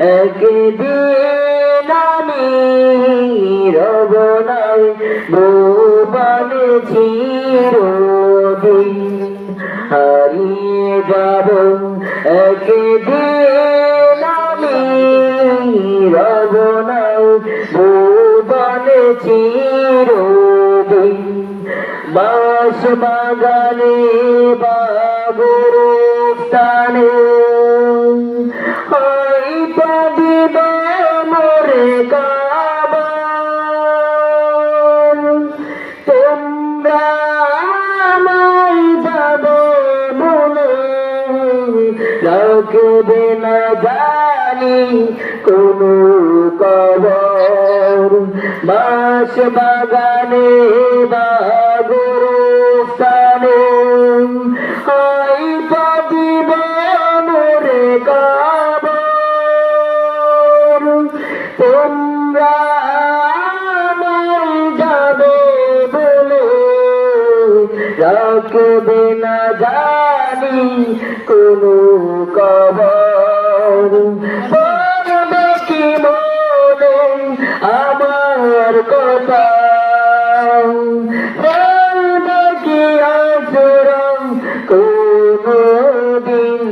একদিন আমি রবনায় ভুবনে চিরদিন হারিয়ে যাব। একদিন আমি রবনায় ভুবনে চিরদিন বাস বাগানে বাগুর স্থানে রাখবে না জানি কোন কবর বাস বাগানে রাখবে না জানি কোনো কবর পড়বে কি মনে আমার কথা? কি আচরণ দিন